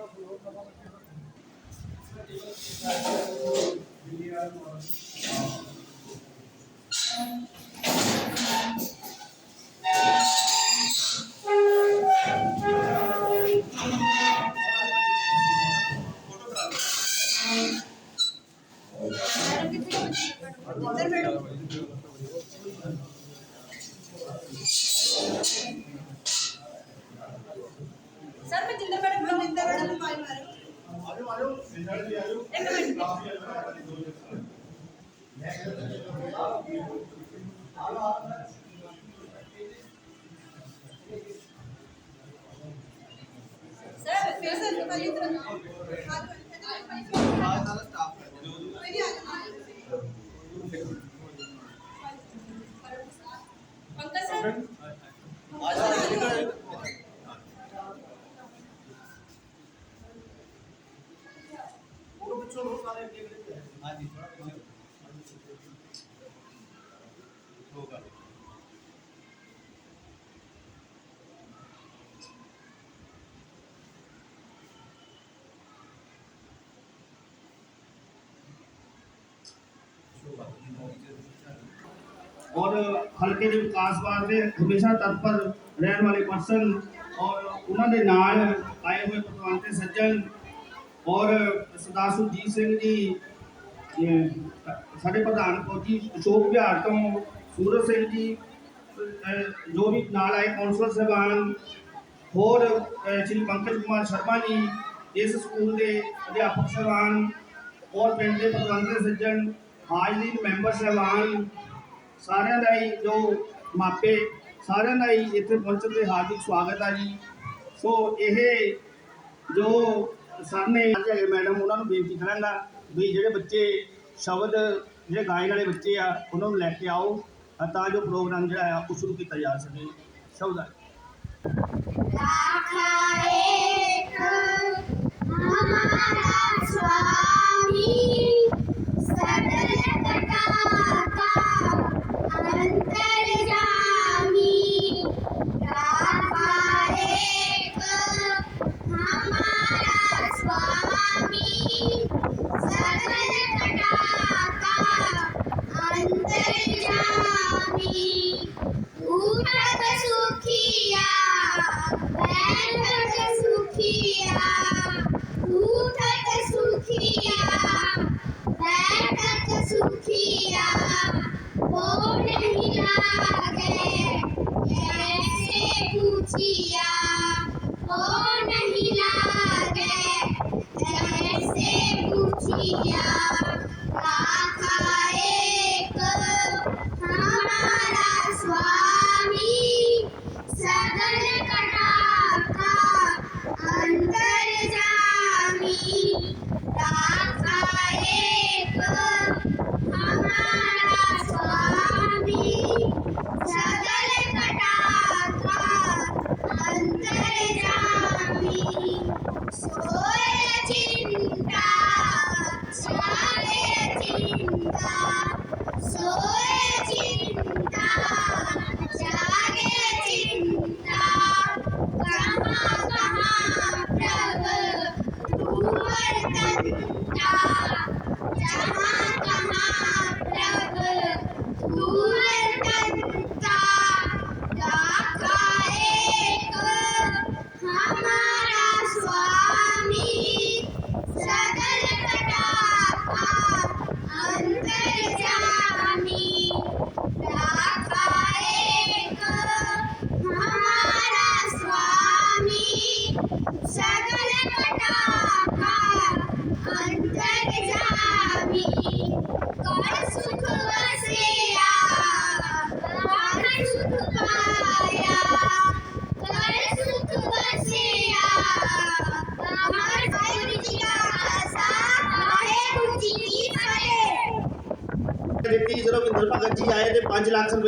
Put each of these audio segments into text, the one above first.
ਸਾਰੇ ਸਰ ਫਿਰ ਸਰ ਪਹਿਲੀ ਤਰ੍ਹਾਂ ਹਾਥ ਸਾਰਾ ਸਟਾਫ ਮੇਰੀ ਆ ਪੰਕਜ ਸਰ ਉਹ ਪਿੱਛੋਂ ਲੋਕ ਸਾਰੇ ਅੱਗੇ ਖੜੇ ਹਾਂਜੀ ਹੋਗਾ और ਹਲਕੇ ਦੇ ਵਿਕਾਸ ਵਾਸਤੇ ਹਮੇਸ਼ਾ ਤਤਪਰ ਰਹਿਣ ਵਾਲੇ ਪਰਸਨ ਔਰ ਉਹਨਾਂ ਦੇ ਨਾਲ ਆਏ ਹੋਏ ਪਤਵੰਤੇ ਸੱਜਣ ਔਰ ਸਰਦਾਰ ਸੁਰਜੀਤ ਸਿੰਘ ਜੀ ਸਾਡੇ ਪ੍ਰਧਾਨ ਫੌਜੀ ਅਸ਼ੋਕ ਵਿਹਾਰ ਤੋਂ ਸੂਰਜ ਸਿੰਘ ਜੀ ਜੋ ਵੀ ਨਾਲ ਆਏ ਕੌਂਸਲਰ ਸਾਹਿਬਾਨ, ਹੋਰ ਸ਼੍ਰੀ ਪੰਕਜ ਕੁਮਾਰ ਸ਼ਰਮਾ ਜੀ, ਇਸ ਸਕੂਲ ਦੇ ਅਧਿਆਪਕ ਸਾਹਿਬਾਨ ਔਰ ਪਿੰਡ ਦੇ ਪਤਵੰਤੇ ਸੱਜਣ ਹਾਜ਼ਰੀਨ ਮੈਂਬਰ ਸਾਹਿਬਾਨ ਸਾਰਿਆਂ ਦਾ ਹੀ ਜੋ ਮਾਪੇ ਸਾਰਿਆਂ ਦਾ ਹੀ ਇੱਥੇ ਪਹੁੰਚਣ ਤੇ ਹਾਰਦਿਕ ਸਵਾਗਤ ਹੈ ਜੀ ਸੋ ਇਹ ਜੋ ਸਰ ਨੇ ਅੱਜ ਹੈਗੇ ਮੈਡਮ ਉਹਨਾਂ ਨੂੰ ਬੇਨਤੀ ਕਰਾਂਗਾ ਵੀ ਜਿਹੜੇ ਬੱਚੇ ਸ਼ਬਦ ਜਿਹੜੇ ਗਾਇਨ ਵਾਲੇ ਬੱਚੇ ਆ ਉਹਨਾਂ ਨੂੰ ਲੈ ਕੇ ਆਓ ਅ, ਤਾਂ ਜੋ ਪ੍ਰੋਗਰਾਮ ਜਿਹੜਾ ਆ ਉਹ ਸ਼ੁਰੂ ਕੀਤਾ ਜਾ ਸਕੇ ਸ਼ਬਦ ਆ राखा एक हमारा स्वामी सदन पूछिया वो नहीं लागे कैसे पूछिया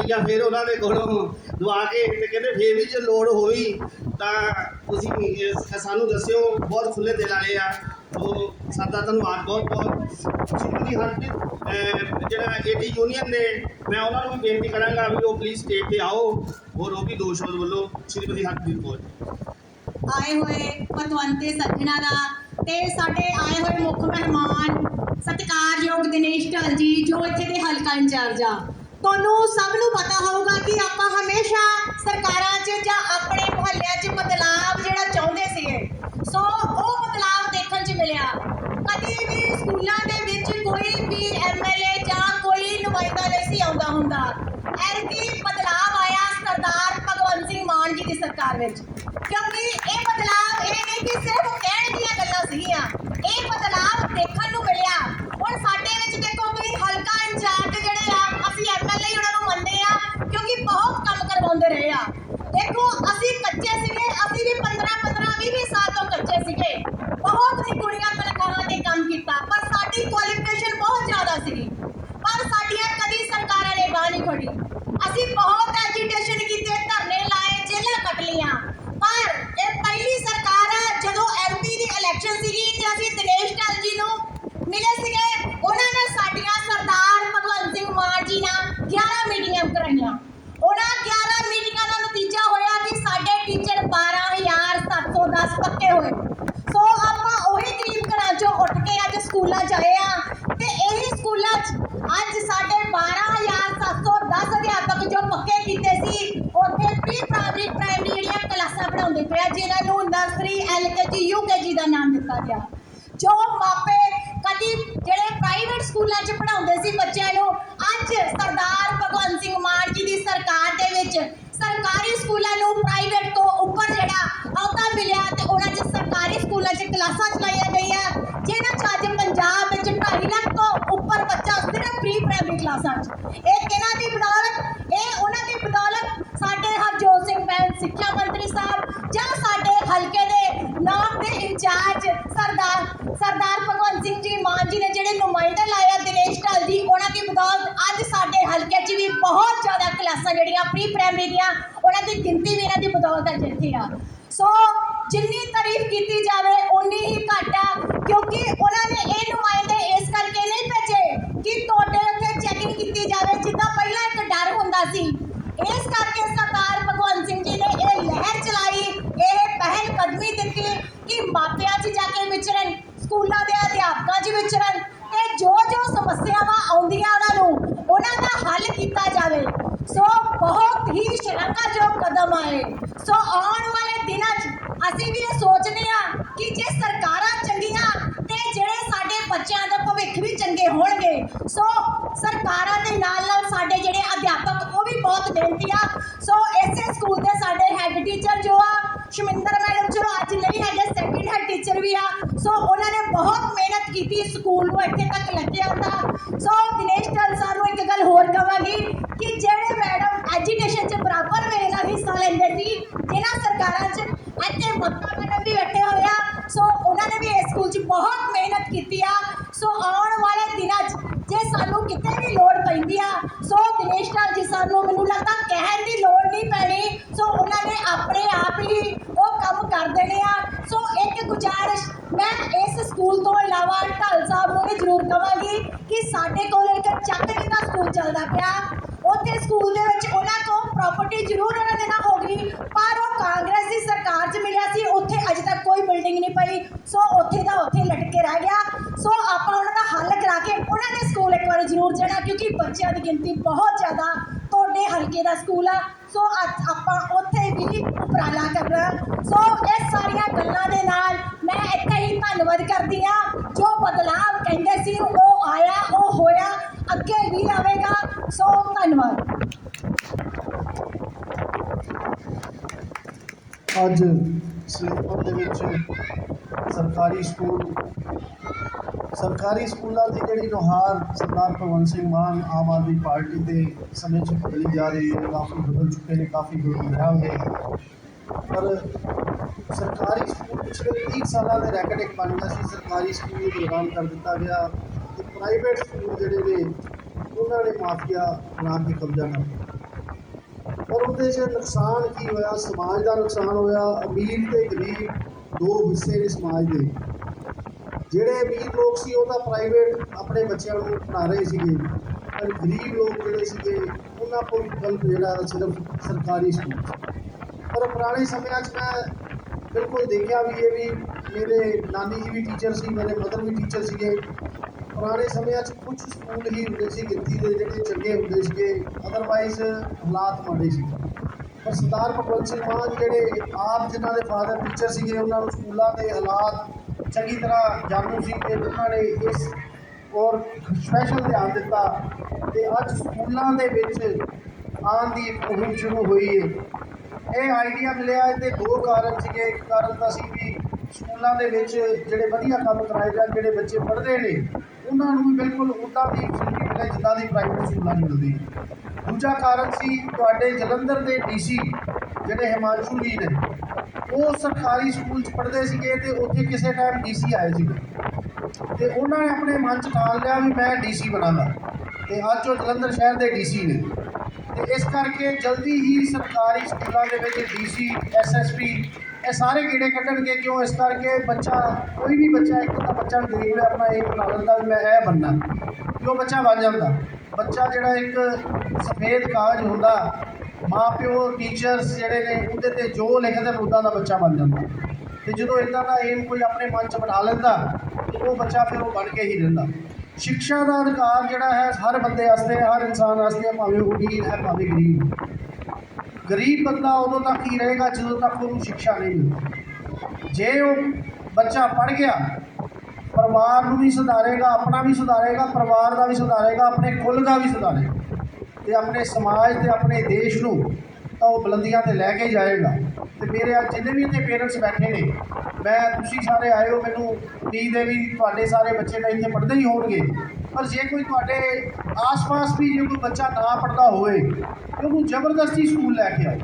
ਰੁਪਈਆ ਫਿਰ ਉਹਨਾਂ ਦੇ ਕੋਲੋਂ ਦਵਾ ਕੇ ਤੇ ਕਹਿੰਦੇ ਫੇਰ ਵੀ ਜੇ ਲੋੜ ਹੋਈ ਤਾਂ ਤੁਸੀਂ ਸਾਨੂੰ ਦੱਸਿਓ, ਬਹੁਤ ਖੁੱਲੇ ਦਿਲ ਵਾਲੇ ਆ। ਉਹ ਸਾਡਾ ਧੰਨਵਾਦ ਬਹੁਤ ਬਹੁਤ। ਸ਼੍ਰੀਮਤੀ ਹਰਪ੍ਰੀਤ ਜਿਹੜਾ ਏਟੀ ਯੂਨੀਅਨ ਨੇ, ਮੈਂ ਉਹਨਾਂ ਨੂੰ ਵੀ ਬੇਨਤੀ ਕਰਾਂਗਾ ਵੀ ਉਹ ਪਲੀਜ਼ ਸਟੇਜ ਤੇ ਆਓ। ਔਰ ਉਹ ਵੀ ਦੋ ਵੱਲੋਂ ਸ਼੍ਰੀਮਤੀ ਹਰਪ੍ਰੀਤ ਕੌਰ ਆਏ ਹੋਏ ਪਤਵੰਤੇ ਸੱਜਣਾ ਦਾ ਤੇ ਸਾਡੇ ਆਏ ਹੋਏ ਮੁੱਖ ਮਹਿਮਾਨ, ਸਤਿਕਾਰਯੋਗ ਦਿਨੇਸ਼ ਢੱਲ ਜੀ, ਜੋ ਇੱਥੇ ਦੇ ਹਲਕਾ ਇੰਚਾਰਜ ਆ। ਤੁਹਾਨੂੰ ਸਭ ਨੂੰ ਪਤਾ ਹੋਊਗਾ ਕਿ ਆਪਾਂ ਹਮੇਸ਼ਾ ਸਰਕਾਰਾਂ 'ਚ ਜਾਂ ਆਪਣੇ ਮੁਹੱਲਿਆਂ 'ਚ ਬਦਲਾਵ ਜਿਹੜਾ ਚਾਹੁੰਦੇ ਸੀਗੇ। ਸੋ ਉਹ ਬਦਲਾਵ ਦੇਖਣ 'ਚ ਮਿਲਿਆ। ਕਦੀ ਵੀ ਸਕੂਲਾਂ ਦੇ ਵਿੱਚ ਕੋਈ ਵੀ ਐਮਐਲਏ ਜਾਂ ਕੋਈ ਨੁਮਾਇੰਦਾ ਨਹੀਂ ਸੀ ਆਉਂਦਾ ਹੁੰਦਾ। ਐਰਕੀ ਬਦਲਾਵ ਆਇਆ ਸਰਦਾਰ ਭਗਵੰਤ ਸਿੰਘ ਮਾਨ ਜੀ ਦੀ ਸਰਕਾਰ ਵਿੱਚ ਕਿਉਂਕਿ ਇਹ ਬਦਲਾਵ ਇਹ ਨਹੀਂ ਕਿ ਸਿਰਫ ਕਹਿਣ ਦੀਆਂ ਗੱਲਾਂ ਸੀਗੀਆਂ ਇਹ ਬਦਲਾਵ ਦੇਖਣ ਨੂੰ ਮਿਲਿਆ ਹੁਣ ਸਾਡੇ ਵਿੱਚ ਦੇਖੋ ਕੋਈ ਹਲਕਾ ਇੰਚਾਰਜ ਜਿਹੜੇ ਆ ਅਸੀਂ ਐਮਐਲਏ ਉਹਨਾਂ ਨੂੰ ਮੰਨਦੇ ਆ ਕਿਉਂਕਿ ਬਹੁਤ ਕੰਮ ਕਰਵਾਉਂਦੇ ਰਹੇ ਆ ਦੇਖੋ ਅਸੀਂ ਕੱਚੇ ਸੀਗੇ ਅਸੀਂ ਵੀ 15 15 20 20 ਸਾਲ ਤੋਂ ਕੱਚੇ ਸੀਗੇ ਬਹੁਤ ਹੀ ਕੁੜੀਆਂ ਤਨਖਾਹਾਂ ਤੇ ਕੰਮ ਕੀਤਾ ਪਰ ਸਾਡੀ ਕੁਆਲੀਫਿਕੇਸ਼ਨ ਬਹੁਤ ਜ਼ਿਆਦਾ ਸੀਗੀ ਪਰ ਸਾਡੀਆਂ ਕਦੀ ਸਰਕਾਰਾਂ ਨੇ ਬਾਹ ਨਹੀਂ ਫੜੀ ਅਸੀਂ ਬਹੁਤ ਐਜੀਟੇਸ਼ਨ ਕੀਤੇ ਧਰਨੇ ਲਾਏ ਜੇਲ੍ਹਾਂ ਕੱਟ ਲੀਆਂ ਪਰ ਇਹ ਪਹਿਲੀ ਸਰਕਾਰ ਹੈ ਜਦੋਂ ਐਮਪੀ ਦੀ ਇਲੈਕਸ਼ਨ ਸੀਗੀ ਤੇ ਅਸੀਂ ਦਿਨੇਸ਼ ਢੱਲ ਜੀ ਨੂੰ ਮਿਲੇ ਸੀਗੇ ਉਹਨਾਂ ਨੇ ਸਾਡੀਆਂ ਸਰਦਾਰ ਭਗਵੰਤ ਸਿੰਘ ਮਾਨ ਜੀ ਨਾਲ 11 ਮੀਟਿੰਗਾਂ ਕਰਾਈਆਂ ਉਹਨਾਂ 11 ਮੀਟਿੰਗਾਂ ਦਾ ਨਤੀਜਾ ਹੋਇਆ ਕਿ ਸਾਡੇ ਟੀਚਰ 12710 ਪੱਕੇ ਹੋਏ ਸੋ ਆਪਾਂ ਉਹੀ ਗਰੀਬ ਘਰਾਂ ਚੋਂ ਉੱਠ ਕੇ ਅੱਜ ਸਕੂਲਾਂ 'ਚ ਆਏ ਆ ਤੇ ਇਹੀ ਸਕੂਲਾਂ 'ਚ ਅੱਜ ਸਾਡੇ 12710 ਅਧਿਆਪਕ ਜੋ ਪੱਕੇ ਕੀਤੇ ਸੀ ਉੱਥੇ ਪ੍ਰੀ ਪ੍ਰਾਇਮਰੀ ਪ੍ਰਾਇਮਰੀ ਜਿਹੜੀਆਂ ਕਲਾਸਾਂ ਪੜਾਉਂਦੇ ਜਿਨ੍ਹਾਂ ਨੂੰ ਨਰਸਰੀ ਐਲਕੇਜੀ ਯੂਕੇਜੀ ਦਾ ਨਾਮ ਦਿੱਤਾ ਗਿਆ। ਜੋ ਮਾਪੇ ਕਦੀ ਜਿਹੜੇ ਪ੍ਰਾਈਵੇਟ ਸਕੂਲਾਂ 'ਚ ਪੜਾਉਂਦੇ ਸੀ ਬੱਚਿਆਂ ਨੂੰ, ਅੱਜ ਸਰਦਾਰ ਭਗਵੰਤ ਸਿੰਘ ਮਾਨ ਜੀ ਦੀ ਸਰਕਾਰ ਦੇ ਵਿੱਚ ਸਰਕਾਰੀ ਸਕੂਲਾਂ ਨੂੰ ਪ੍ਰਾਈਵੇਟ ਤੋਂ ਉੱਪਰ ਜਿਹੜਾ ਅਹੁਦਾ ਮਿਲਿਆ ਤੇ ਉਹਨਾਂ 'ਚ ਸਰਕਾਰੀ ਸਕੂਲਾਂ 'ਚ ਕਲਾਸਾਂ ਚਲਾਈਆਂ ਗਈਆਂ ਜਿਹਨਾਂ 'ਚ ਅੱਜ ਪੰਜਾਬ ਵਿੱਚ 2.5 ਲੱਖ ਤੋਂ ਉੱਪਰ ਬੱਚਾ ਸਿਰਫ ਪ੍ਰੀ ਪ੍ਰਾਇਮਰੀ ਕਲਾਸਾਂ 'ਚ। ਇਹ ਕਿਹਨਾਂ ਦੀ ਬਦੌਲਤ? ਇਹ ਉਹਨਾਂ ਦੀ ਬਦੌਲਤ ਸਾਡੇ ਹਰਜੋਤ ਸਿੰਘ ਬੈਂਸ ਸਿੱਖਿਆ ਮੰਤਰੀ ਸਾਹਿਬ ਜਾਂ ਸਾਡੇ ਹਲਕੇ ਦੇ ਨਾਮ ਦੇ ਇੰਚਾਰਜ ਸਰਦਾਰ ਭਗਵੰਤ ਸਿੰਘ ਜੀ ਮਾਨ ਜੀ ਨੇ ਜਿਹੜੇ ਨੁਮਾਇੰਦੇ ਲਾਇਆ ਦਿਨੇਸ਼ ਢੱਲ ਜੀ, ਉਹਨਾਂ ਦੀ ਬਦੌਲਤ ਅੱਜ ਸਾਡੇ ਹਲਕੇ 'ਚ ਵੀ ਬਹੁਤ ਜ਼ਿਆਦਾ ਕਲਾਸਾਂ ਜਿਹੜੀਆਂ ਪ੍ਰੀ ਪ੍ਰਾਇਮਰੀ ਦੀਆਂ, ਉਹਨਾਂ ਦੀ ਗਿਣਤੀ ਵੀ ਇਹਨਾਂ ਦੀ ਬਦੌਲਤ ਹੈ ਜਿੱਥੇ ਆ। ਸੋ ਜਿੰਨੀ ਤਾਰੀਫ ਕੀਤੀ ਜਾਵੇ ਉਨੀ ਹੀ ਘੱਟ ਆ, ਕਿਉਂਕਿ ਉਹਨਾਂ ਨੇ ਇਹ ਨੁਮਾਇੰਦੇ ਇਸ ਕਰਕੇ ਨਹੀਂ ਭੇਜੇ ਕਿ ਤੁਹਾਡੇ ਉੱਤੇ ਚੈਕਿੰਗ ਕੀਤੀ ਜਾਵੇ ਜਿੱਦਾਂ ਪਹਿਲਾਂ ਇੱਕ ਡਰ ਹੁੰਦਾ ਸੀ ਇਸ ਕਰਕੇ ਸਰਦਾਰ ਭਗਵੰਤ ਸਿੰਘ ਜੀ ਨੇ ਇਹ ਲਹਿਰ ਚਲਾਈ ਇਹ ਪਹਿਲ ਕਦਮੀ ਦਿੱਤੀ ਕਿ ਮਾਪਿਆਂ 'ਚ ਜਾ ਕੇ ਵਿਚਰਨ ਸਕੂਲਾਂ ਦੇ ਅਧਿਆਪਕਾਂ 'ਚ ਵਿਚਰਨ ਤੇ ਜੋ ਜੋ ਸਮੱਸਿਆਵਾਂ ਆਉਂਦੀਆਂ ਉਹਨਾਂ ਨੂੰ ਉਹਨਾਂ ਦਾ ਹੱਲ ਕੀਤਾ ਜਾਵੇ ਸੋ ਬਹੁਤ ਹੀ ਸ਼ਲਾਘਾਯੋਗ ਕਦਮ ਆਏ। ਸੋ ਆਉਣ ਵਾਲੇ ਦਿਨਾਂ 'ਚ ਅਸੀਂ ਵੀ ਇਹ ਸੋਚਦੇ ਆ ਕਿ ਜੇ ਸਰਕਾਰਾਂ ਚੰਗੀਆਂ ਤੇ ਜਿਹੜੇ ਸਾਡੇ ਬੱਚਿਆਂ ਦਾ ਭਵਿੱਖ ਵੀ ਚੰਗੇ ਹੋਣਗੇ, ਸੋ ਸਰਕਾਰਾਂ ਦੇ ਨਾਲ ਨਾਲ ਸਾਡੇ ਜਿਹੜੇ ਅਧਿਆਪਕ ਉਹ ਵੀ ਬਹੁਤ ਮਿਹਨਤੀ ਆ। ਸੋ ਇਸੇ ਸਕੂਲ ਦੇ ਸਾਡੇ ਹੈੱਡ ਟੀਚਰ ਜੋ ਆ, ਸ਼ਮਿੰਦਰ ਮੈਡਮ ਜੋ ਅੱਜ ਨਹੀਂ ਹੈਗੇ ਸੈਕਿੰਡ ਹੈੱਡ ਟੀਚਰ ਵੀ ਆ। ਸੋ ਉਹਨਾਂ ਨੇ ਬਹੁਤ ਮਿਹਨਤ ਕੀਤੀ ਸਕੂਲ ਨੂੰ ਇੱਥੇ ਤੱਕ ਲੈ ਕੇ ਆਉਂਦਾ ਸੋ ਦਿਨੇਸ਼ ਢੱਲ ਸਰ ਨੂੰ ਇੱਕ ਗੱਲ ਹੋਰ ਕਵਾਂਗੀ ਕਿ ਜਿਹੜੇ ਮੈਡਮ ਐਜੂਕੇਸ਼ਨ 'ਚ ਬਰਾਬਰ ਮੇਰੇ ਨਾਲ ਹਿੱਸਾ ਲੈਂਦੇ ਸੀ ਜਿਨ੍ਹਾਂ ਸਰਕਾਰਾਂ 'ਚ ਇੱਥੇ ਮੱਤਾ ਮੈਡਮ ਵੀ ਬੈਠੇ ਹੋਏ ਆ ਸੋ ਉਹਨਾਂ ਨੇ ਵੀ ਇਸ ਸਕੂਲ 'ਚ ਬਹੁਤ ਮਿਹਨਤ ਕੀਤੀ ਆ ਸੋ ਆਉਣ ਵਾਲੇ ਦਿਨਾਂ 'ਚ ਜੇ ਸਾਨੂੰ ਕਿਤੇ ਵੀ ਲੋੜ ਪੈਂਦੀ ਆ ਸੋ ਦਿਨੇਸ਼ ਢੱਲ ਜੀ ਸਾਨੂੰ ਮੈਨੂੰ ਲੱਗਦਾ ਕਹਿਣ ਦੀ ਲੋੜ ਨਹੀਂ ਪੈਣੀ ਸੋ ਉਹਨਾਂ ਨੇ ਆਪਣੇ ਆਪ ਹੀ ਉਹ ਕੰਮ ਕਰ ਦੇਣੇ ਆ ਸੋ ਇੱਕ ਗੁਜ਼ਾਰਿਸ਼ ਮੈਂ ਇਸ ਸਕੂਲ ਤੋਂ ਇਲਾਵਾ ਢੱਲ ਸਾਹਿਬ ਨੂੰ ਵੀ ਜ਼ਰੂਰ ਕਵਾਂਗੀ ਕਿ ਸਾਡੇ ਕੋਲ ਇੱਕ ਚੱਕ ਜੀ ਦਾ ਸਕੂਲ ਚੱਲਦਾ ਪਿਆ ਉੱਥੇ ਸਕੂਲ ਦੇ ਵਿੱਚ ਉਹਨਾਂ ਤੋਂ ਪ੍ਰਾਪਰਟੀ ਜ਼ਰੂਰ ਉਹਨਾਂ ਦੇ ਨਾਲ ਹੋ ਗਈ ਪਰ ਉਹ ਕਾਂਗਰਸ ਦੀ ਸਰਕਾਰ 'ਚ ਮਿਲਿਆ ਸੀ ਉੱਥੇ ਅਜੇ ਤੱਕ ਕੋਈ ਬਿਲਡਿੰਗ ਨਹੀਂ ਪਈ। ਸੋ ਉੱਥੇ ਦਾ ਉੱਥੇ ਲਟਕੇ ਰਹਿ ਗਿਆ। ਸੋ ਆਪਾਂ ਉਹਨਾਂ ਦਾ ਹੱਲ ਕਰਾ ਕੇ ਉਹਨਾਂ ਦੇ ਸਕੂਲ ਇੱਕ ਵਾਰੀ ਜ਼ਰੂਰ ਜਾਣਾ, ਕਿਉਂਕਿ ਬੱਚਿਆਂ ਦੀ ਗਿਣਤੀ ਬਹੁਤ ਜ਼ਿਆਦਾ ਤੁਹਾਡੇ ਹਲਕੇ ਦਾ ਸਕੂਲ ਆ। ਸੋ ਆਪਾਂ ਉੱਥੇ ਵੀ ਉਪਰਾਲਾ ਕਰਨਾ। ਸੋ ਇਹ ਸਾਰੀਆਂ ਗੱਲਾਂ ਦੇ ਨਾਲ ਮੈਂ ਇੱਥੇ ਹੀ ਧੰਨਵਾਦ ਕਰਦੀ ਆ ਜੋ ਬਦਲਾਵ ਕਹਿੰਦੇ ਸੀ, ਉਹ ਆਇਆ, ਉਹ ਹੋਇਆ, ਅੱਗੇ ਵੀ ਆਵੇਗਾ। ਸੋ ਧੰਨਵਾਦ। ਅੱਜ ਸ੍ਰੀਨਗਰ ਦੇ ਵਿੱਚ ਸਰਕਾਰੀ ਸਕੂਲ ਸਰਕਾਰੀ ਸਕੂਲਾਂ ਦੀ ਜਿਹੜੀ ਨੁਹਾਰ ਸਰਦਾਰ ਭਗਵੰਤ ਸਿੰਘ ਮਾਨ ਆਮ ਆਦਮੀ ਪਾਰਟੀ ਦੇ ਸਮੇਂ 'ਚ ਬਦਲੀ ਜਾ ਰਹੀ ਹੈ ਕਾਫੀ ਬਦਲ ਚੁੱਕੇ ਨੇ ਕਾਫੀ ਬਦਲਿਆ ਹੋਏ ਪਰ ਸਰਕਾਰੀ ਸਕੂਲ ਪਿਛਲੇ 30 ਸਾਲਾਂ ਦੇ ਰੈਕਟ ਇੱਕ ਬਣ ਗਿਆ ਸੀ ਸਰਕਾਰੀ ਸਕੂਲ ਨੂੰ ਬਦਨਾਮ ਕਰ ਦਿੱਤਾ ਗਿਆ ਤੇ ਪ੍ਰਾਈਵੇਟ ਸਕੂਲ ਜਿਹੜੇ ਨੇ ਉਹਨਾਂ ਨੇ ਮਾਫੀਆ ਬਣਾ ਕੇ ਕਬਜ਼ਾ ਕਰ ਲਿਆ ਪਰ ਉਹਦੇ 'ਚ ਨੁਕਸਾਨ ਕੀ ਹੋਇਆ? ਸਮਾਜ ਦਾ ਨੁਕਸਾਨ ਹੋਇਆ। ਅਮੀਰ ਤੇ ਗਰੀਬ ਦੋ ਹਿੱਸੇ ਨੇ ਸਮਾਜ ਦੇ। ਜਿਹੜੇ ਅਮੀਰ ਲੋਕ ਸੀ, ਉਹ ਤਾਂ ਪ੍ਰਾਈਵੇਟ ਆਪਣੇ ਬੱਚਿਆਂ ਨੂੰ ਪੜ੍ਹਾ ਰਹੇ ਸੀਗੇ। ਪਰ ਗਰੀਬ ਲੋਕ ਜਿਹੜੇ ਸੀਗੇ, ਉਹਨਾਂ ਕੋਲ ਵਿਕਲਪ ਜਿਹੜਾ ਸਿਰਫ ਸਰਕਾਰੀ ਸਕੂਲ ਸੀ। ਪਰ ਪੁਰਾਣੇ ਸਮਿਆਂ 'ਚ ਮੈਂ ਬਿਲਕੁਲ ਦੇਖਿਆ ਵੀ ਇਹ ਵੀ ਮੇਰੇ ਨਾਨੀ ਜੀ ਵੀ ਟੀਚਰ ਸੀ, ਮੇਰੇ ਮਦਰ ਵੀ ਟੀਚਰ ਸੀਗੇ। ਪੁਰਾਣੇ ਸਮਿਆਂ 'ਚ ਕੁਝ ਸਕੂਲ ਹੀ ਹੁੰਦੇ ਸੀ ਗਿਣਤੀ ਦੇ ਜਿਹੜੇ ਚੰਗੇ ਹੁੰਦੇ ਸੀਗੇ ਅਦਰਵਾਈਜ਼ ਹਾਲਾਤ ਮਾੜੇ ਸੀ। ਪਰ ਸਰਦਾਰ ਭਗਵੰਤ ਸਿੰਘ ਮਾਨ ਜਿਹੜੇ ਆਪ ਜਿਨ੍ਹਾਂ ਦੇ ਫਾਦਰ ਟੀਚਰ ਸੀਗੇ, ਉਹਨਾਂ ਨੂੰ ਸਕੂਲਾਂ ਦੇ ਹਾਲਾਤ ਚੰਗੀ ਤਰ੍ਹਾਂ ਜਾਣੂ ਸੀ ਤੇ ਉਹਨਾਂ ਨੇ ਇਸ ਔਰ ਸਪੈਸ਼ਲ ਧਿਆਨ ਦਿੱਤਾ ਤੇ ਅੱਜ ਸਕੂਲਾਂ ਦੇ ਵਿੱਚ ਆਉਣ ਦੀ ਮੁਹਿੰਮ ਸ਼ੁਰੂ ਹੋਈ ਹੈ। ਇਹ ਆਈਡੀਆ ਮਿਲਿਆ ਇਹਦੇ ਦੋ ਕਾਰਨ ਸੀਗੇ। ਇੱਕ ਕਾਰਨ ਤਾਂ ਸੀ ਵੀ ਸਕੂਲਾਂ ਦੇ ਵਿੱਚ ਜਿਹੜੇ ਵਧੀਆ ਕੰਮ ਕਰਾਏ ਜਾਣ, ਜਿਹੜੇ ਬੱਚੇ ਪੜ੍ਹਦੇ ਨੇ ਉਹਨਾਂ ਨੂੰ ਵੀ ਬਿਲਕੁਲ ਉੱਦਾਂ ਦੀ ਫੈਸਿਲਿਟੀ ਮਿਲੇ ਜਿੱਦਾਂ ਦੀ ਪ੍ਰਾਈਵੇਟ ਸਕੂਲਾਂ 'ਚ ਮਿਲਦੀ। ਦੂਜਾ ਕਾਰਨ ਸੀ ਤੁਹਾਡੇ ਜਲੰਧਰ ਦੇ ਡੀਸੀ ਜਿਹੜੇ ਹਿਮਾਂਸ਼ੂ ਜੀ ਨੇ, ਉਹ ਸਰਕਾਰੀ ਸਕੂਲ 'ਚ ਪੜ੍ਹਦੇ ਸੀਗੇ ਤੇ ਉੱਥੇ ਕਿਸੇ ਟਾਈਮ ਡੀਸੀ ਆਏ ਸੀਗੇ। ਤੇ ਉਹਨਾਂ ਨੇ ਆਪਣੇ ਮਨ 'ਚ ਠਾਲ ਲਿਆ ਵੀ ਮੈਂ ਡੀਸੀ ਬਣਾਂਗਾ। ਤੇ ਅੱਜ ਉਹ ਜਲੰਧਰ ਸ਼ਹਿਰ ਦੇ ਡੀਸੀ ਨੇ। ਇਸ ਕਰਕੇ ਜਲਦੀ ਹੀ ਸਰਕਾਰੀ ਸਕੂਲਾਂ ਦੇ ਵਿੱਚ ਡੀਸੀ ਐਸਐਸਪੀ ਇਹ ਸਾਰੇ ਕੀੜੇ ਕੱਢਣਗੇ ਕਿਉਂ? ਇਸ ਕਰਕੇ ਬੱਚਾ, ਕੋਈ ਵੀ ਬੱਚਾ, ਇੱਕ ਤਾਂ ਬੱਚਾ ਗਰੀਬ ਹੈ, ਆਪਣਾ ਇਹ ਬਣਾ ਲੈਂਦਾ ਵੀ ਮੈਂ ਇਹ ਬੰਨਾ ਕਿਉਂ ਬੱਚਾ ਬਣ ਜਾਂਦਾ। ਬੱਚਾ ਜਿਹੜਾ ਇੱਕ ਸਫੇਦ ਕਾਗਜ਼ ਹੁੰਦਾ ਮਾਂ ਪਿਓ ਟੀਚਰਸ ਜਿਹੜੇ ਨੇ, ਉਹਦੇ ਤੇ ਜੋ ਲਿਖਦੇ ਨੇ ਉੱਦਾਂ ਦਾ ਬੱਚਾ ਬਣ ਜਾਂਦਾ। ਤੇ ਜਦੋਂ ਇਦਾਂ ਦਾ ਏਮ ਕੋਈ ਆਪਣੇ ਮਨ 'ਚ ਬਣਾ ਲੈਂਦਾ, ਤੇ ਉਹ ਬੱਚਾ ਫਿਰ ਉਹ ਬਣ ਕੇ ਹੀ ਰਹਿੰਦਾ। ਸਿੱਖਿਆ ਦਾ ਅਧਿਕਾਰ ਜਿਹੜਾ ਹੈ ਹਰ ਬੰਦੇ ਵਾਸਤੇ, ਹਰ ਇਨਸਾਨ ਵਾਸਤੇ ਭਾਵੇਂ ਉਹ ਅਮੀਰ ਹੈ, ਭਾਵੇਂ ਗਰੀਬ। ਗਰੀਬ ਬੰਦਾ ਉਦੋਂ ਤੱਕ ਹੀ ਰਹੇਗਾ ਜਦੋਂ ਤੱਕ ਉਹਨੂੰ ਸਿੱਖਿਆ ਨਹੀਂ ਮਿਲਦੀ। ਜੇ ਉਹ ਬੱਚਾ ਪੜ੍ਹ ਗਿਆ, ਪਰਿਵਾਰ ਨੂੰ ਵੀ ਸੁਧਾਰੇਗਾ, ਆਪਣਾ ਵੀ ਸੁਧਾਰੇਗਾ, ਪਰਿਵਾਰ ਦਾ ਵੀ ਸੁਧਾਰੇਗਾ, ਆਪਣੇ ਕੁੱਲ ਦਾ ਵੀ ਸੁਧਾਰੇਗਾ ਤੇ ਆਪਣੇ ਸਮਾਜ ਤੇ ਆਪਣੇ ਦੇਸ਼ ਨੂੰ ਤਾਂ ਉਹ ਬੁਲੰਦੀਆਂ ਤੇ ਲੈ ਕੇ ਜਾਏਗਾ। ਤੇ ਮੇਰੇ ਅੱਜ ਜਿੰਨੇ ਵੀ ਇੱਥੇ ਪੇਰੈਂਟਸ ਬੈਠੇ ਨੇ, ਮੈਂ, ਤੁਸੀਂ ਸਾਰੇ ਆਏ ਹੋ ਮੈਨੂੰ ਉਮੀਦ ਹੈ ਵੀ ਤੁਹਾਡੇ ਸਾਰੇ ਬੱਚੇ ਤਾਂ ਇੱਥੇ ਪੜ੍ਹਦੇ ਹੀ ਹੋਣਗੇ। ਪਰ ਜੇ ਕੋਈ ਤੁਹਾਡੇ ਆਸ-ਪਾਸ ਵੀ ਜੇ ਕੋਈ ਬੱਚਾ ਨਾ ਪੜ੍ਹਦਾ ਹੋਵੇ, ਤੇ ਉਹਨੂੰ ਜ਼ਬਰਦਸਤੀ ਸਕੂਲ ਲੈ ਕੇ ਆਓ।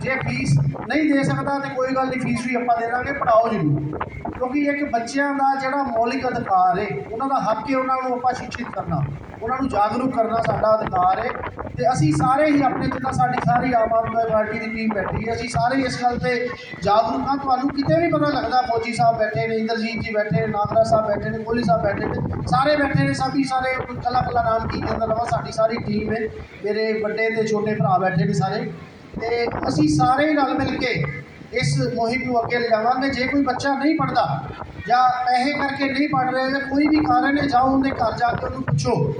ਜੇ ਫੀਸ ਨਹੀਂ ਦੇ ਸਕਦਾ ਤੇ ਕੋਈ ਗੱਲ ਨਹੀਂ ਫੀਸ ਵੀ ਆਪਾਂ ਦੇ ਦਾਂਗੇ, ਪੜਾਓ ਜ਼ਰੂਰ। ਕਿਉਂਕਿ ਇੱਕ ਬੱਚਿਆਂ ਦਾ ਜਿਹੜਾ ਮੌਲਿਕ ਅਧਿਕਾਰ ਹੈ ਉਹਨਾਂ ਦਾ ਹੱਕ ਹੈ ਉਹਨਾਂ ਨੂੰ ਆਪਾਂ ਸ਼ਿਕਸ਼ਿਤ ਕਰਨਾ, ਉਹਨਾਂ ਨੂੰ ਜਾਗਰੂਕ ਕਰਨਾ ਸਾਡਾ ਅਧਿਕਾਰ ਹੈ ਤੇ ਅਸੀਂ ਸਾਰੇ ਹੀ ਆਪਣੇ ਜਿੱਦਾਂ ਸਾਡੀ ਸਾਰੀ ਆਮ ਆਦਮੀ ਪਾਰਟੀ ਦੀ ਟੀਮ ਬੈਠੀ ਹੈ ਅਸੀਂ ਸਾਰੇ ਇਸ ਗੱਲ ਤੇ ਜਾਗਰੂਕ ਹਾਂ। ਤੁਹਾਨੂੰ ਕਿਤੇ ਵੀ ਪਤਾ ਲੱਗਦਾ, ਫੌਜੀ ਸਾਹਿਬ ਬੈਠੇ ਨੇ, ਇੰਦਰਜੀਤ ਜੀ ਬੈਠੇ ਨੇ, ਨਾਗਰਾ ਸਾਹਿਬ ਬੈਠੇ ਨੇ ਕੋਹਲੀ ਸਾਹਿਬ ਬੈਠੇ ਨੇ, ਸਾਰੇ ਬੈਠੇ ਨੇ, ਸਭੀ ਸਾਰੇ ਕੱਲਾ ਕਲਾ ਨਾਮ ਕੀ ਜਾਂਦਾ ਲਵਾ ਸਾਡੀ ਸਾਰੀ ਟੀਮ ਹੈ ਮੇਰੇ ਵੱਡੇ ਤੇ ਛੋਟੇ ਭਰਾ ਬੈਠੇ ਨੇ ਸਾਰੇ। ਤੇ ਅਸੀਂ ਸਾਰੇ ਹੀ ਰਲ ਮਿਲ ਕੇ ਇਸ ਮੁਹਿੰਮ ਨੂੰ ਅੱਗੇ ਲਿਜਾਵਾਂਗੇ। ਜੇ ਕੋਈ ਬੱਚਾ ਨਹੀਂ ਪੜਦਾ ਜਾਂ ਪੈਸੇ ਕਰਕੇ ਨਹੀਂ ਪੜ ਰਿਹਾ ਜਾਂ ਕੋਈ ਵੀ ਕਾਰਨ ਹੈ, ਜਾਓ ਉਹਦੇ ਘਰ ਜਾ ਕੇ ਉਹਨੂੰ ਪੁੱਛੋ।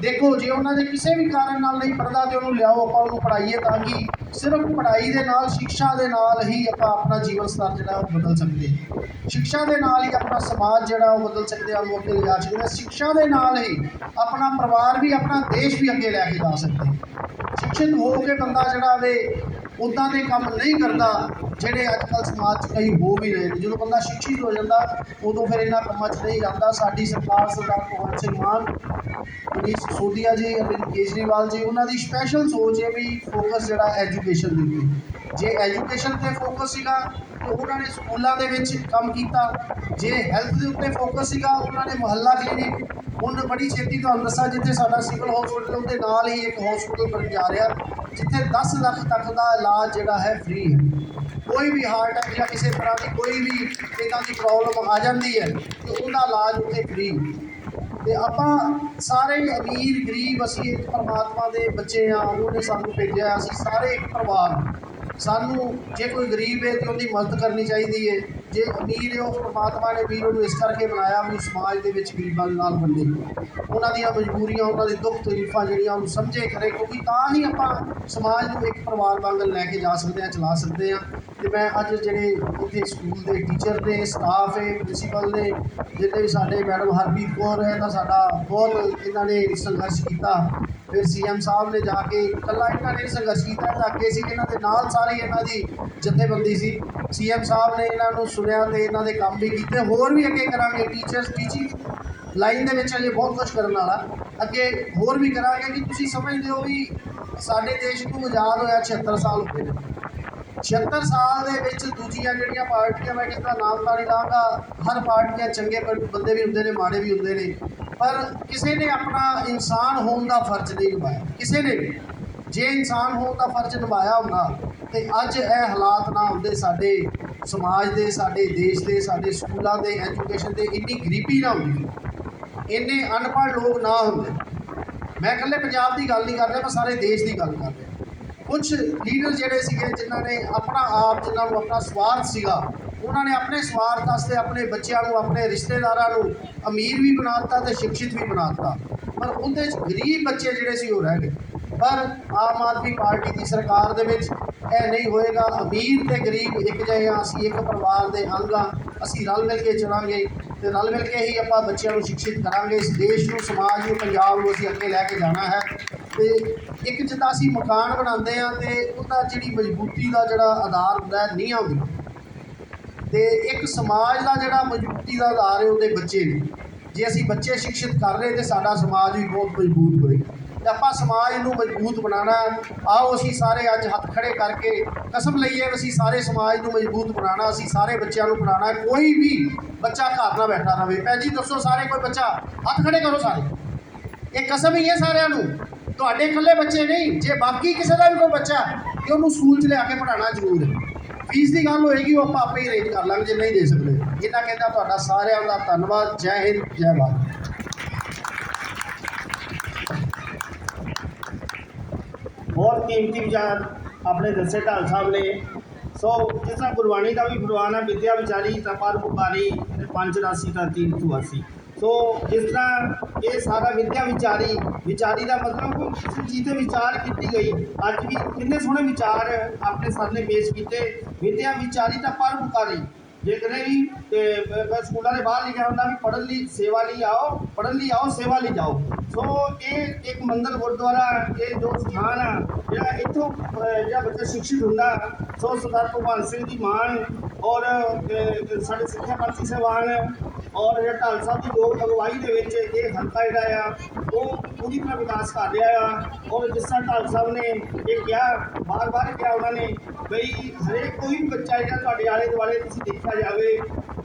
ਦੇਖੋ, ਜੇ ਉਹਨਾਂ ਦੇ ਕਿਸੇ ਵੀ ਕਾਰਨ ਨਾਲ ਨਹੀਂ ਪੜਦਾ ਤੇ ਉਹਨੂੰ ਲਿਆਓ, ਆਪਾਂ ਉਹਨੂੰ ਪੜਾਈਏ ਤਾਂ ਕਿ ਸਿਰਫ ਪੜ੍ਹਾਈ ਦੇ ਨਾਲ ਸਿੱਖਿਆ ਦੇ ਨਾਲ ਹੀ ਆਪਾਂ ਆਪਣਾ ਜੀਵਨ ਸਤਰ ਜਿਹੜਾ ਉਹ ਬਦਲ ਸਕਦੇ ਹਾਂ। ਸਿੱਖਿਆ ਦੇ ਨਾਲ ਹੀ ਆਪਣਾ ਸਮਾਜ ਜਿਹੜਾ ਉਹ ਬਦਲ ਸਕਦੇ ਆ ਉਹਨੂੰ ਅੱਗੇ ਲਿਜਾ ਸਕਦੇ ਹਾਂ। ਸਿੱਖਿਆ ਦੇ ਨਾਲ ਹੀ ਆਪਣਾ ਪਰਿਵਾਰ ਵੀ, ਆਪਣਾ ਦੇਸ਼ ਵੀ ਅੱਗੇ ਲੈ ਕੇ ਜਾ ਸਕਦੇ ਹਾਂ ਹੋ ਕੇ ਬੰਦਾ ਜਿਹੜਾ ਵੇ ਉਦਾਂ ਦੇ ਕੰਮ ਨਹੀਂ ਕਰਦਾ, ਜਿਹੜੇ ਅੱਜ ਕੱਲ੍ਹ ਸਮਾਜ 'ਚ ਕਈ ਹੋ ਵੀ ਰਹੇ ਨੇ। ਜਦੋਂ ਬੰਦਾ ਸ਼ਿਕਸ਼ਿਤ ਹੋ ਜਾਂਦਾ, ਉਦੋਂ ਫਿਰ ਇਹਨਾਂ ਕੰਮਾਂ 'ਚ ਨਹੀਂ ਜਾਂਦਾ। ਸਾਡੀ ਸਰਕਾਰ ਸਰਦਾਰ ਭਗਵੰਤ ਸਿੰਘ ਮਾਨ ਮਨੀਸ਼ ਸਿਸੋਦੀਆ ਜੀ, ਅਰਵਿੰਦ ਕੇਜਰੀਵਾਲ ਜੀ, ਉਹਨਾਂ ਦੀ ਸਪੈਸ਼ਲ ਸੋਚ ਹੈ ਵੀ ਫੋਕਸ ਜਿਹੜਾ ਐਜੂਕੇਸ਼ਨ ਦੇ ਉੱਤੇ ਜੇ ਐਜੂਕੇਸ਼ਨ ਤੇ ਫੋਕਸ ਸੀਗਾ ਉਹਨਾਂ ਨੇ ਸਕੂਲਾਂ ਦੇ ਵਿੱਚ ਕੰਮ ਕੀਤਾ। ਜੇ ਹੈਲਥ ਦੇ ਉੱਤੇ ਫੋਕਸ ਸੀਗਾ, ਉਹਨਾਂ ਨੇ ਮੁਹੱਲਾ ਕਲੀਨਿਕ ਹੁਣ ਬੜੀ ਛੇਤੀ ਤੁਹਾਨੂੰ ਦੱਸਾਂ, ਜਿੱਥੇ ਸਾਡਾ ਸਿਵਲ ਹਸਪੀਟਲ ਉਹਦੇ ਨਾਲ ਹੀ ਇੱਕ ਹਸਪੀਟਲ ਬਣ ਜਾ ਰਿਹਾ, ਜਿੱਥੇ 10 ਲੱਖ ਤੱਕ ਦਾ ਇਲਾਜ ਜਿਹੜਾ ਹੈ ਫ੍ਰੀ ਹੈ। ਕੋਈ ਵੀ ਹਾਰਟ ਅਟੈਕ ਜਾਂ ਕਿਸੇ ਤਰ੍ਹਾਂ ਦੀ ਕੋਈ ਵੀ ਇਦਾਂ ਦੀ ਪ੍ਰੋਬਲਮ ਆ ਜਾਂਦੀ ਹੈ, ਤੇ ਉਹਦਾ ਇਲਾਜ ਉੱਥੇ ਫ੍ਰੀ ਤੇ ਆਪਾਂ ਸਾਰੇ ਅਮੀਰ, ਗਰੀਬ, ਅਸੀਂ ਇੱਕ ਪਰਮਾਤਮਾ ਦੇ ਬੱਚੇ ਆ ਉਹਨੇ ਸਾਨੂੰ ਭੇਜਿਆ, ਅਸੀਂ ਸਾਰੇ ਇੱਕ ਪਰਿਵਾਰ ਸਾਨੂੰ ਜੇ ਕੋਈ ਗਰੀਬ ਹੈ ਤੇ ਉਹਦੀ ਮਦਦ ਕਰਨੀ ਚਾਹੀਦੀ ਹੈ। ਜੇ ਅਮੀਰ ਹੈ, ਉਹ ਪਰਮਾਤਮਾ ਨੇ ਵੀਰ ਨੂੰ ਇਸ ਕਰਕੇ ਬਣਾਇਆ ਵੀ ਸਮਾਜ ਦੇ ਵਿੱਚ ਗਰੀਬਾਂ ਦੇ ਨਾਲ ਵੰਡੇ ਉਹਨਾਂ ਦੀਆਂ ਮਜਬੂਰੀਆਂ, ਉਹਨਾਂ ਦੇ ਦੁੱਖ ਤਕਲੀਫਾਂ ਜਿਹੜੀਆਂ ਉਹਨੂੰ ਸਮਝੇ ਕਰੇ ਕਿਉਂਕਿ ਤਾਂ ਹੀ ਆਪਾਂ ਸਮਾਜ ਨੂੰ ਇੱਕ ਪਰਿਵਾਰ ਵਾਂਗ ਲੈ ਕੇ ਜਾ ਸਕਦੇ ਹਾਂ, ਚਲਾ ਸਕਦੇ ਹਾਂ। ਤੇ ਮੈਂ ਅੱਜ ਜਿਹੜੇ ਇੱਥੇ ਸਕੂਲ ਦੇ ਟੀਚਰ ਨੇ, ਸਟਾਫ ਹੈ, ਪ੍ਰਿੰਸੀਪਲ ਨੇ, ਜਿੰਨੇ ਵੀ ਸਾਡੇ ਮੈਡਮ ਹਰਪ੍ਰੀਤ ਕੌਰ ਹੈ ਤਾਂ ਸਾਡਾ ਬਹੁਤ ਇਹਨਾਂ ਨੇ ਸੰਘਰਸ਼ ਕੀਤਾ। ਫਿਰ ਸੀਐਮ ਸਾਹਿਬ ਨੇ ਜਾ ਕੇ ਇਕੱਲਾ ਇਹਨਾਂ ਨੇ ਸੰਘਰਸ਼ ਕੀਤਾ ਤਾਂ ਅੱਗੇ ਸੀ ਇਹਨਾਂ ਦੇ ਨਾਲ ਸਾਰੀ ਇਹਨਾਂ ਦੀ ਜਥੇਬੰਦੀ ਸੀ। ਸੀਐਮ ਸਾਹਿਬ ਨੇ ਇਹਨਾਂ ਨੂੰ ਸੁਣਿਆ ਤੇ ਇਹਨਾਂ ਦੇ ਕੰਮ ਵੀ ਕੀਤੇ। ਹੋਰ ਵੀ ਅੱਗੇ ਕਰਾਂਗੇ ਟੀਚਰਸ ਟੀਚਿੰਗ ਲਾਈਨ ਦੇ ਵਿੱਚ ਅਜੇ ਬਹੁਤ ਕੁਝ ਕਰਨ ਵਾਲਾ। ਅੱਗੇ ਹੋਰ ਵੀ ਕਰਾਂਗੇ ਕਿ ਤੁਸੀਂ ਸਮਝਦੇ ਹੋ ਵੀ ਸਾਡੇ ਦੇਸ਼ ਨੂੰ ਆਜ਼ਾਦ ਹੋਇਆ 76 ਸਾਲ ਹੋ ਗਏ ਨੇ। 76 ਸਾਲ ਦੇ ਵਿੱਚ ਦੂਜੀਆਂ ਜਿਹੜੀਆਂ ਪਾਰਟੀਆਂ ਮੈਂ ਕਿਸ ਦਾ ਨਾਮ ਤਾਂ ਨਹੀਂ ਲਾਂਗਾ ਹਰ ਪਾਰਟੀਆਂ ਚੰਗੇ ਬੰਦੇ ਵੀ ਹੁੰਦੇ ਨੇ, ਮਾੜੇ ਵੀ ਹੁੰਦੇ ਨੇ। ਪਰ ਕਿਸੇ ਨੇ ਆਪਣਾ ਇਨਸਾਨ ਹੋਣ ਦਾ ਫਰਜ਼ ਨਹੀਂ ਨਿਭਾਇਆ। ਕਿਸੇ ਨੇ ਵੀ। ਜੇ ਇਨਸਾਨ ਹੋਣ ਦਾ ਫਰਜ਼ ਨਿਭਾਇਆ ਹੁੰਦਾ, ਤੇ ਅੱਜ ਇਹ ਹਾਲਾਤ ਨਾ ਹੁੰਦੇ ਸਾਡੇ ਸਮਾਜ ਦੇ, ਸਾਡੇ ਦੇਸ਼ ਦੇ, ਸਾਡੇ ਸਕੂਲਾਂ ਦੇ, ਐਜੂਕੇਸ਼ਨ ਦੇ ਇੰਨੀ ਗਰੀਬੀ ਨਾ ਹੁੰਦੀ। ਇੰਨੇ ਅਨਪੜ੍ਹ ਲੋਕ ਨਾ ਹੁੰਦੇ। ਮੈਂ ਇਕੱਲੇ ਪੰਜਾਬ ਦੀ ਗੱਲ ਨਹੀਂ ਕਰ ਰਿਹਾ, ਮੈਂ ਸਾਰੇ ਦੇਸ਼ ਦੀ ਗੱਲ ਕਰ ਰਿਹਾ। ਕੁਝ ਲੀਡਰ ਜਿਹੜੇ ਸੀਗੇ, ਜਿਨ੍ਹਾਂ ਨੇ ਆਪਣਾ ਆਪ, ਜਿਨ੍ਹਾਂ ਨੂੰ ਆਪਣਾ ਸਵਾਰਥ ਸੀਗਾ, ਉਹਨਾਂ ਨੇ ਆਪਣੇ ਸਵਾਰਥ ਵਾਸਤੇ ਆਪਣੇ ਬੱਚਿਆਂ ਨੂੰ, ਆਪਣੇ ਰਿਸ਼ਤੇਦਾਰਾਂ ਨੂੰ ਅਮੀਰ ਵੀ ਬਣਾ ਦਿੱਤਾ ਤੇ ਸ਼ਿਕਸ਼ਿਤ ਵੀ ਬਣਾ ਦਿੱਤਾ। ਪਰ ਉਹਦੇ 'ਚ ਗਰੀਬ ਬੱਚੇ ਜਿਹੜੇ ਸੀ, ਉਹ ਰਹਿ ਗਏ। ਪਰ ਆਮ ਆਦਮੀ ਪਾਰਟੀ ਦੀ ਸਰਕਾਰ ਦੇ ਵਿੱਚ ਇਹ ਨਹੀਂ ਹੋਏਗਾ। ਅਮੀਰ ਤੇ ਗਰੀਬ ਇੱਕ ਜਿਹੇ ਹਾਂ, ਅਸੀਂ ਇੱਕ ਪਰਿਵਾਰ ਦੇ ਅੰਗ ਹਾਂ, ਅਸੀਂ ਰਲ ਮਿਲ ਕੇ ਚਲਾਂਗੇ ਤੇ ਰਲ ਮਿਲ ਕੇ ਹੀ ਆਪਾਂ ਬੱਚਿਆਂ ਨੂੰ ਸ਼ਿਕਸ਼ਿਤ ਕਰਾਂਗੇ। ਇਸ ਦੇਸ਼ ਨੂੰ, ਸਮਾਜ ਨੂੰ, ਪੰਜਾਬ ਨੂੰ ਅਸੀਂ ਅੱਗੇ ਲੈ ਕੇ ਜਾਣਾ ਹੈ। ਤੇ ਇੱਕ ਜਿੱਦਾਂ ਅਸੀਂ ਮਕਾਨ ਬਣਾਉਂਦੇ ਆ ਤੇ ਉਹਦਾ ਜਿਹੜੀ ਮਜ਼ਬੂਤੀ ਦਾ ਜਿਹੜਾ ਆਧਾਰ ਹੁੰਦਾ ਹੈ, ਨੀਂਹਾਂ ਹੁੰਦੀਆਂ। ਤੇ ਇੱਕ ਸਮਾਜ ਦਾ ਜਿਹੜਾ ਮਜ਼ਬੂਤੀ ਦਾ ਆਧਾਰ ਹੈ, ਉਹਦੇ ਬੱਚੇ ਨੇ ਜੇ ਅਸੀਂ ਬੱਚੇ ਸ਼ਿਕਸ਼ਿਤ ਕਰ ਰਹੇ ਤੇ ਸਾਡਾ ਸਮਾਜ ਵੀ ਬਹੁਤ ਮਜ਼ਬੂਤ ਹੋਏਗਾ ਤੇ ਆਪਾਂ ਸਮਾਜ ਨੂੰ ਮਜ਼ਬੂਤ ਬਣਾਉਣਾ ਆਓ ਅਸੀਂ ਸਾਰੇ ਅੱਜ ਹੱਥ ਖੜੇ ਕਰਕੇ ਕਸਮ ਲਈਏ, ਅਸੀਂ ਸਾਰੇ ਸਮਾਜ ਨੂੰ ਮਜ਼ਬੂਤ ਬਣਾਉਣਾ, ਅਸੀਂ ਸਾਰੇ ਬੱਚਿਆਂ ਨੂੰ ਪੜਾਉਣਾ ਕੋਈ ਵੀ ਬੱਚਾ ਘਰ ਨਾ ਬੈਠਾ ਰਹੇ ਭੈਣ ਜੀ, ਦੱਸੋ ਸਾਰੇ ਕੋਈ ਬੱਚਾ? ਹੱਥ ਖੜੇ ਕਰੋ ਸਾਰੇ। ਇਹ ਕਸਮ ਹੀ ਹੈ ਸਾਰਿਆਂ ਨੂੰ। ਤੁਹਾਡੇ ਇਕੱਲੇ ਬੱਚੇ ਨਹੀਂ, ਜੇ ਬਾਕੀ ਕਿਸੇ ਦਾ ਵੀ ਕੋਈ ਬੱਚਾ ਤੇ ਉਹਨੂੰ ਸਕੂਲ 'ਚ ਲਿਆ ਕੇ ਪੜਾਉਣਾ ਜ਼ਰੂਰ ਹੈ। ਫੀਸ ਦੀ ਗੱਲ ਹੋਏਗੀ, ਉਹ ਆਪਾਂ ਆਪੇ ਹੀ ਅਰੇਂਜ ਕਰ ਲਾਂਗੇ, ਜੇ ਨਹੀਂ ਦੇ ਸਕਦੇ। ਇਹਨਾਂ ਕਹਿੰਦਾ ਤੁਹਾਡਾ ਸਾਰਿਆਂ ਦਾ ਧੰਨਵਾਦ, ਜੈ ਹਿੰਦ, ਜੈ ਭਾਰਤ। ਬਹੁਤ ਕੀਮਤੀ ਵਿਚਾਰ ਆਪਣੇ ਦੱਸੇ ਢਾਲ ਸਾਹਿਬ ਨੇ। ਸੋ, ਜਿਸ ਤਰ੍ਹਾਂ ਗੁਰਬਾਣੀ ਦਾ ਵੀ ਫਰਮਾਨ ਹੈ, ਵਿਦਿਆ ਵਿਚਾਰੀ ਤਪਰ ਪੁਕਾਰੀ ਤੇ ਪੰਜ ਰਾਸੀ ਦਾ ਤੀਨ ਤੁਆਸੀ ਸੋ ਜਿਸ ਤਰ੍ਹਾਂ ਇਹ ਸਾਰਾ ਵਿਦਿਆ ਵਿਚਾਰੀ ਵਿਚਾਰੀ ਦਾ ਮਤਲਬ ਕੋਈ ਕਿਸੇ ਚੀਜ਼ ਤੇ ਵਿਚਾਰ ਕੀਤੀ ਗਈ। ਅੱਜ ਵੀ ਕਿੰਨੇ ਸੋਹਣੇ ਵਿਚਾਰ ਆਪਣੇ ਸਰ ਨੇ ਪੇਸ਼ ਕੀਤੇ। ਵਿਦਿਆ ਵਿਚਾਰੀ ਤਾਂ ਪਰ ਪੁਕਾਰੀ ਜੇ ਕਰੇ ਵੀ ਸਕੂਲਾਂ ਦੇ ਬਾਹਰ ਲਿਖਿਆ ਹੁੰਦਾ ਵੀ ਪੜ੍ਹਨ ਲਈ ਸੇਵਾ ਲਈ ਆਓ, ਪੜ੍ਹਨ ਲਈ ਆਓ, ਸੇਵਾ ਲਈ ਜਾਓ। ਸੋ ਇਹ ਇੱਕ ਮੰਦਰ ਗੁਰਦੁਆਰਾ, ਇਹ ਜੋ ਸਥਾਨ ਆ, ਜਿਹੜਾ ਇੱਥੋਂ ਜਿਹੜਾ ਬੱਚਾ ਸ਼ਿਕਸ਼ਿਤ ਹੁੰਦਾ, ਸੋ ਸਰਦਾਰ ਭਗਵਾਨ ਸਿੰਘ ਦੀ ਮਾਨ ਔਰ ਸਾਡੇ ਸਿੱਖਿਆ ਮੰਤਰੀ ਸਾਹਿਬਾਨ ਔਰ ਜਿਹੜਾ ਢਾਲ ਸਾਹਿਬ ਦੀ ਲੋਕ ਅਗਵਾਈ ਦੇ ਵਿੱਚ ਇਹ ਹਲਕਾ ਜਿਹੜਾ ਆ, ਉਹ ਪੂਰੀ ਤਰ੍ਹਾਂ ਵਿਕਾਸ ਕਰ ਰਿਹਾ ਆ। ਔਰ ਜਿਸ ਤਰ੍ਹਾਂ ਢਾਲ ਸਾਹਿਬ ਨੇ ਇਹ ਕਿਹਾ ਬਾਰ-ਬਾਰ ਕਿਹਾ ਉਹਨਾਂ ਨੇ ਬਈ ਹਰੇਕ ਕੋਈ ਵੀ ਬੱਚਾ ਜਿਹੜਾ ਤੁਹਾਡੇ ਆਲੇ ਦੁਆਲੇ ਤੁਸੀਂ ਦੇਖਿਆ ਜਾਵੇ,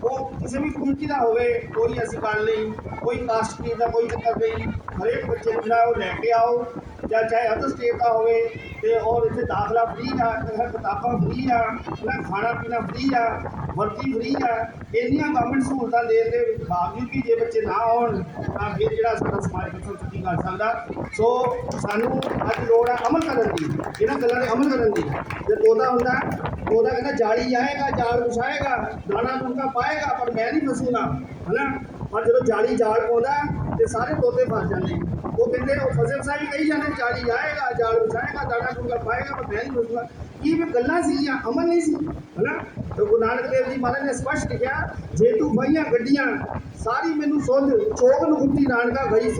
ਉਹ ਕਿਸੇ ਵੀ ਕਮਿਊਨਿਟੀ ਦਾ ਹੋਵੇ, ਕੋਈ ਅਸੀਂ ਗੱਲ ਨਹੀਂ, ਕੋਈ ਕਾਸਟ ਕੀ ਦਾ ਕੋਈ ਚੱਕਰ ਨਹੀਂ। ਹਰੇਕ ਬੱਚੇ ਨੂੰ ਜਿਹੜਾ ਉਹ ਲੈ ਕੇ ਆਓ ਜਾਂ ਚਾਹੇ ਅਦਰ ਸਟੇਟ ਦਾ ਹੋਵੇ ਤੇ ਔਰ ਇੱਥੇ ਦਾਖਲਾ ਫ੍ਰੀ ਆ ਇਹ ਕਿਤਾਬਾਂ ਫ੍ਰੀ ਆ, ਨਾ ਖਾਣਾ ਪੀਣਾ ਫ੍ਰੀ ਆ ਵਰਤੀ ਫ੍ਰੀ ਆ, ਇੰਨੀਆਂ ਗਵਰਨਮੈਂਟ ਸਹੂਲਤਾਂ ਦੇਣ ਦੇ ਬਾਵਜੂਦ ਵੀ ਜੇ ਬੱਚੇ ਨਾ ਆਉਣ ਤਾਂ ਫਿਰ ਜਿਹੜਾ ਸਾਡਾ ਸਮਾਜ ਕਿੱਥੋਂ ਤਰੱਕੀ ਕਰ ਸਕਦਾ। ਸੋ ਸਾਨੂੰ ਅੱਜ ਲੋੜ ਹੈ ਅਮਲ ਕਰਨ ਦੀ, ਇਹਨਾਂ ਗੱਲਾਂ 'ਤੇ ਅਮਲ ਕਰਨ ਦੀ। ਜੇ ਤੋਦਾ ਹੁੰਦਾ ਤੋਦਾ ਕਹਿੰਦਾ ਜਾਲੀ ਜਾਏਗਾ, ਜਾਲ ਵਿਛਾਏਗਾ ਦਾਣਾ ਦੁਨਕਾ ਪਾਏਗਾ, ਪਰ ਮੈਂ ਨਹੀਂ ਫਸੂਗਾ, ਹਨਾ? ਪਰ ਜਦੋਂ ਜਾਲੀ ਜਾਲ ਪਾਉਂਦਾ ਤੇ ਸਾਰੇ ਤੋਤੇ ਫਸ ਜਾਂਦੇ। ਉਹ ਕਹਿੰਦੇ ਉਹ ਫਸਲ ਸਾਹਿਬ ਕਹੀ ਜਾਂਦੇ ਚਾਲੀ ਜਾਏਗਾ, ਜਾਲ ਵਿਛਾਏਗਾ ਦਾਣਾ ਦੁੱਕਾ ਪਾਏਗਾ ਪਰ ਮੈਂ ਨਹੀਂ ਫਸੂਗਾ ਇਹ ਵੀ ਗੱਲਾਂ ਸੀ ਜਾਂ ਅਮਲ ਨਹੀਂ ਸੀ, ਹਨਾ? ਤੇ ਗੁਰੂ ਨਾਨਕ ਦੇਵ ਜੀ ਮਹਾਰਾਜ ਨੇ ਸਪਸ਼ਟ ਕਿਹਾ, ਜੇ ਤੂੰ ਬਈਆਂ ਗੱਡੀਆਂ, ਸਾਰੀ ਮੈਨੂੰ ਸੁਧ ਚੋਗ ਨੂੰ ਗੁੱਟੀ ਨਾਨਕਾ ਗਈ